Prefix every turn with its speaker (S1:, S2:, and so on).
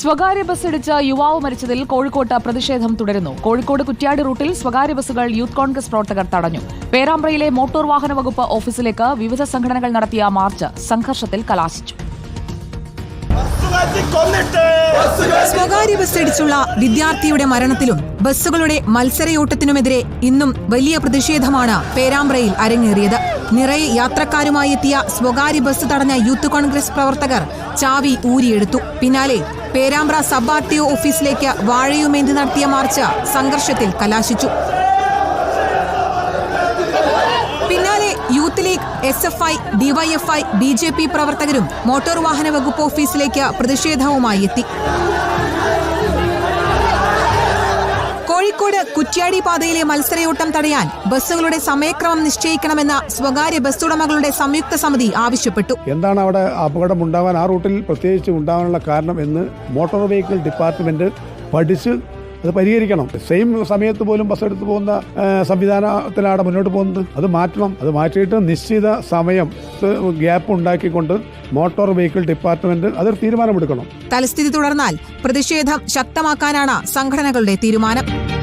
S1: സ്വകാര്യ ബസ് ഇടിച്ച് യുവാവ് മരിച്ചതിൽ കോഴിക്കോട്ട് പ്രതിഷേധം തുടരുന്നു. കോഴിക്കോട് കുറ്റ്യാടി റൂട്ടിൽ സ്വകാര്യ ബസ്സുകൾ യൂത്ത് കോൺഗ്രസ് പ്രവർത്തകർ തടഞ്ഞു. പേരാമ്പ്രയിലെ മോട്ടോർ വാഹന വകുപ്പ് ഓഫീസിലേക്ക് വിവിധ സംഘടനകൾ നടത്തിയ മാർച്ച് സംഘർഷത്തിൽ കലാശിച്ചു.
S2: സ്വകാര്യ ബസ് ഇടിച്ചുള്ള വിദ്യാർത്ഥിയുടെ മരണത്തിലും ബസ്സുകളുടെ മത്സരയോട്ടത്തിനുമെതിരെ ഇന്നും വലിയ പ്രതിഷേധമാണ് പേരാമ്പ്രയിൽ അരങ്ങേറിയത്. നിറയെ യാത്രക്കാരുമായി എത്തിയ സ്വകാര്യ ബസ് തടഞ്ഞ യൂത്ത് കോൺഗ്രസ് പ്രവർത്തകർ ചാവി ഊരിയെടുത്തു. പിന്നാലെ Perambra sub R T O ഓഫീസിലേക്ക് വാഴയുമേന്തി നടത്തിയ മാർച്ച് സംഘർഷത്തിൽ കലാശിച്ചു. പിന്നാലെ Youth League S F I DYFI B J P പ്രവർത്തകരും മോട്ടോർ വാഹന വകുപ്പ് ഓഫീസിലേക്ക് പ്രതിഷേധവുമായി എത്തി. കോഴിക്കോട് കുറ്റ്യാടി പാതയിലെ മത്സരയോട്ടം തടയാൻ ബസ്സുകളുടെ സമയക്രമം നിശ്ചയിക്കണമെന്ന സ്വകാര്യ ബസ് ഉടമകളുടെ സംയുക്ത സമിതി ആവശ്യപ്പെട്ടു.
S3: എന്താണ് അവിടെ അപകടം ഉണ്ടാവാൻ ആ റൂട്ടിൽ പ്രത്യേകിച്ച് ഉണ്ടാവാനുള്ള കാരണം എന്ന് മോട്ടോർ വെഹിക്കിൾ ഡിപ്പാർട്ട്മെന്റ് പഠിച്ച് അത് പരിഹരിക്കണം. സെയിം സമയത്ത് പോലും ബസ് എടുത്തു പോകുന്ന സംവിധാനത്തിലാണ് മുന്നോട്ട് പോകുന്നത്. അത് മാറ്റണം. അത് മാറ്റിയിട്ട് നിശ്ചിത സമയം ഗ്യാപ്പ് ഉണ്ടാക്കിക്കൊണ്ട് മോട്ടോർ വെഹിക്കിൾ ഡിപ്പാർട്ട്മെന്റ് അതൊരു തീരുമാനമെടുക്കണം.
S2: തലസ്ഥിതി തുടർന്നാൽ പ്രതിഷേധം ശക്തമാക്കാനാണ് സംഘടനകളുടെ തീരുമാനം.